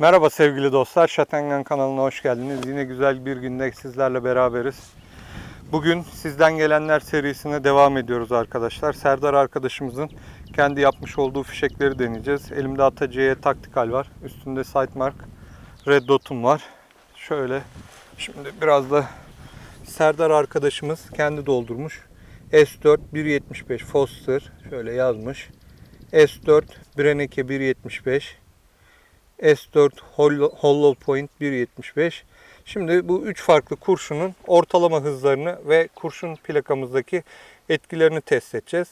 Merhaba sevgili dostlar, Şatengen kanalına hoş geldiniz. Yine güzel bir günde sizlerle beraberiz. Bugün sizden gelenler serisine devam ediyoruz arkadaşlar. Serdar arkadaşımızın kendi yapmış olduğu fişekleri deneyeceğiz. Elimde Ataciye taktikal var. Üstünde Sightmark Red Dot'um var. Şöyle şimdi biraz da Serdar arkadaşımız kendi doldurmuş. S4 1.75 Foster şöyle yazmış. S4 Breneke 1.75 S4 Hollow Point 1.75. Şimdi bu üç farklı kurşunun ortalama hızlarını ve kurşun plakamızdaki etkilerini test edeceğiz.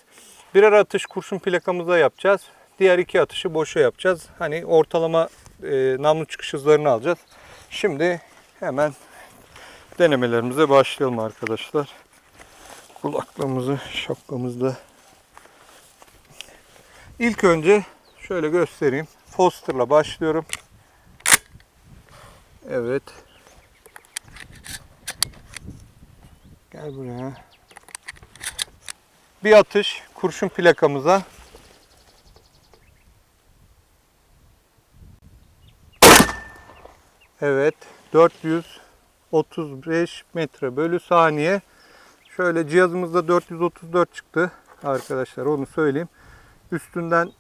Birer atış kurşun plakamızda yapacağız. Diğer iki atışı boşa yapacağız. Hani ortalama e, namlu çıkış hızlarını alacağız. Şimdi hemen denemelerimize başlayalım arkadaşlar. Kulaklığımızı şapkamızda. İlk önce şöyle göstereyim. Foster'la başlıyorum. Evet. Gel buraya. Bir atış kurşun plakamıza. Evet. 435 metre bölü saniye. Şöyle cihazımızda 434 çıktı. Arkadaşlar onu söyleyeyim. Üstünden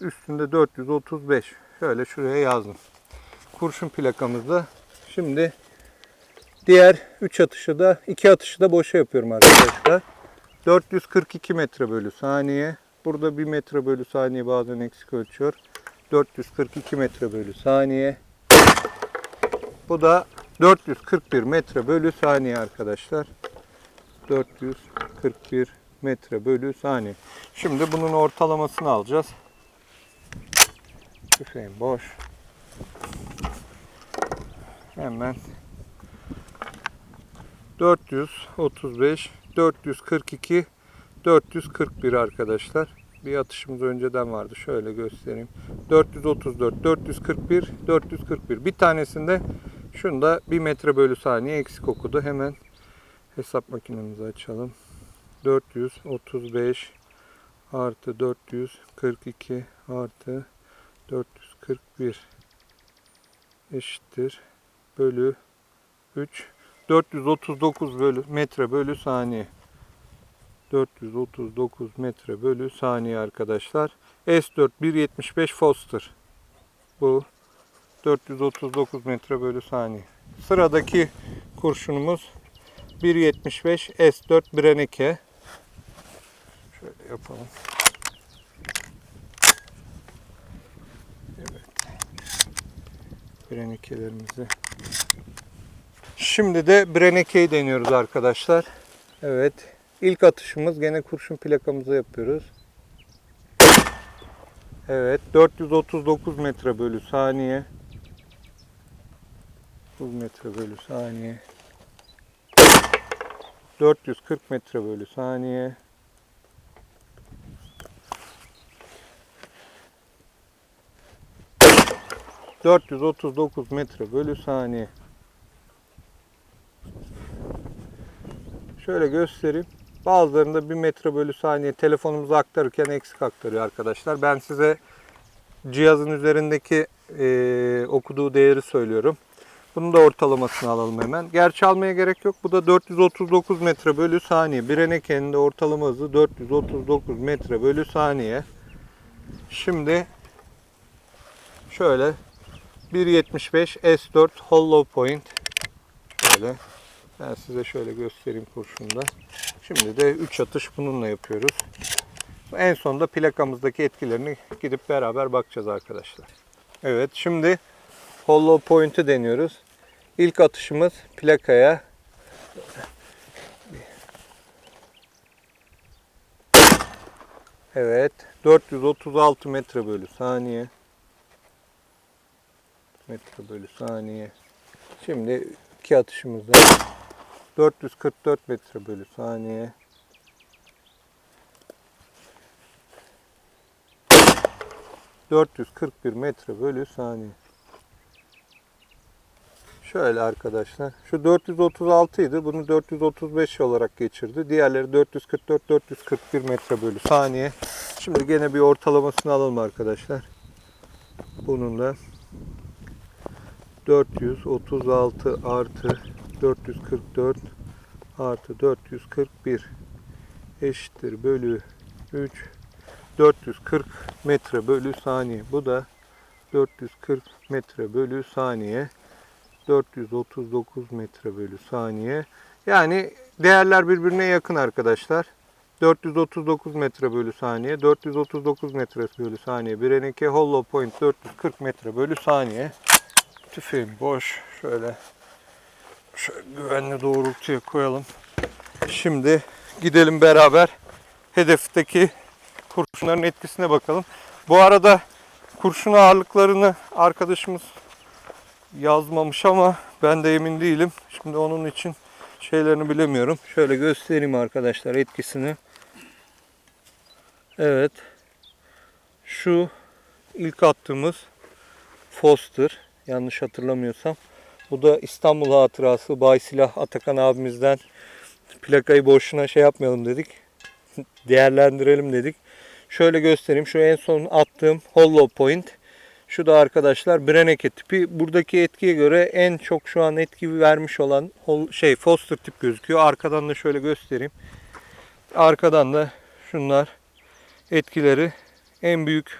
üstünde 435. Şöyle şuraya yazdım. Kurşun plakamızda. Şimdi diğer 3 atışı da 2 atışı da boşa yapıyorum arkadaşlar. 442 metre bölü saniye. Burada 1 metre bölü saniye bazen eksik ölçüyor. 442 metre bölü saniye. Bu da 441 metre bölü saniye arkadaşlar. 441 metre bölü saniye. Şimdi bunun ortalamasını alacağız. Tüfeğim boş. Hemen 435, 442, 441 arkadaşlar. Bir atışımız önceden vardı. Şöyle göstereyim. 434, 441, 441. Bir tanesinde şunda 1 metre bölü saniye eksik okudu. Hemen hesap makinemizi açalım. 435 artı 442 artı 441 eşittir bölü 3 439 bölü metre bölü saniye. 439 metre bölü saniye arkadaşlar. S4 175 Foster. Bu 439 metre bölü saniye. Sıradaki kurşunumuz 175 S4 Breneke. Şöyle yapalım Brenekelerimizi. Şimdi de Breneke'yi deniyoruz arkadaşlar. Evet. İlk atışımız gene kurşun plakamıza yapıyoruz. Evet. 439 metre bölü saniye. 9 metre bölü saniye. 440 metre bölü saniye. 439 metre bölü saniye. Şöyle göstereyim. Bazılarında 1 metre bölü saniye telefonumuzu aktarırken eksik aktarıyor arkadaşlar. Ben size cihazın üzerindeki e, okuduğu değeri söylüyorum. Bunun da ortalamasını alalım hemen. Gerçi almaya gerek yok. Bu da 439 metre bölü saniye. Breneke'nin de ortalama hızı 439 metre bölü saniye. Şimdi şöyle 1.75 S4 Hollow Point. Şöyle. Ben size şöyle göstereyim kurşunda. Şimdi de 3 atış bununla yapıyoruz. En sonunda plakamızdaki etkilerini gidip beraber bakacağız arkadaşlar. Evet şimdi Hollow Point'i deniyoruz. İlk atışımız plakaya Evet 436 metre bölü saniye metre bölü saniye. Şimdi iki atışımızda 444 metre bölü saniye. ...441 metre bölü saniye. Şöyle arkadaşlar. Şu 436 idi. Bunu 435 olarak geçirdi. Diğerleri 444, 441 metre bölü saniye. Şimdi gene bir ortalamasını alalım arkadaşlar. Bunun da 436 artı 444 artı 441 eşittir bölü 3 440 metre bölü saniye. Bu da 440 metre bölü saniye. 439 metre bölü saniye. Yani değerler birbirine yakın arkadaşlar. 439 metre bölü saniye, 439 metre bölü saniye. Birenike hollow point 440 metre bölü saniye. Tüfeğim boş. Şöyle şöyle güvenli doğrultuya koyalım. Şimdi gidelim beraber hedefteki kurşunların etkisine bakalım. Bu arada kurşun ağırlıklarını arkadaşımız yazmamış ama ben de emin değilim. Şimdi onun için şeylerini bilemiyorum. Şöyle göstereyim arkadaşlar etkisini. Evet. Şu ilk attığımız Foster yanlış hatırlamıyorsam. Bu da İstanbul hatırası Bay Silah Atakan abimizden plakayı boşuna şey yapmayalım dedik. Değerlendirelim dedik. Şöyle göstereyim. Şu en son attığım hollow point. Şu da arkadaşlar Breneke tipi. Buradaki etkiye göre en çok şu an etki vermiş olan şey Foster tip gözüküyor. Arkadan da şöyle göstereyim. Arkadan da şunlar etkileri en büyük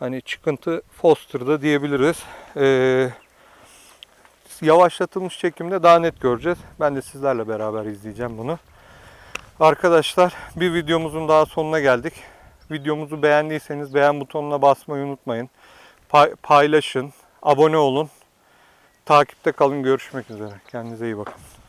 hani çıkıntı Foster'da diyebiliriz. Ee, yavaşlatılmış çekimde daha net göreceğiz. Ben de sizlerle beraber izleyeceğim bunu. Arkadaşlar bir videomuzun daha sonuna geldik. Videomuzu beğendiyseniz beğen butonuna basmayı unutmayın. Pay- paylaşın, abone olun. Takipte kalın. Görüşmek üzere. Kendinize iyi bakın.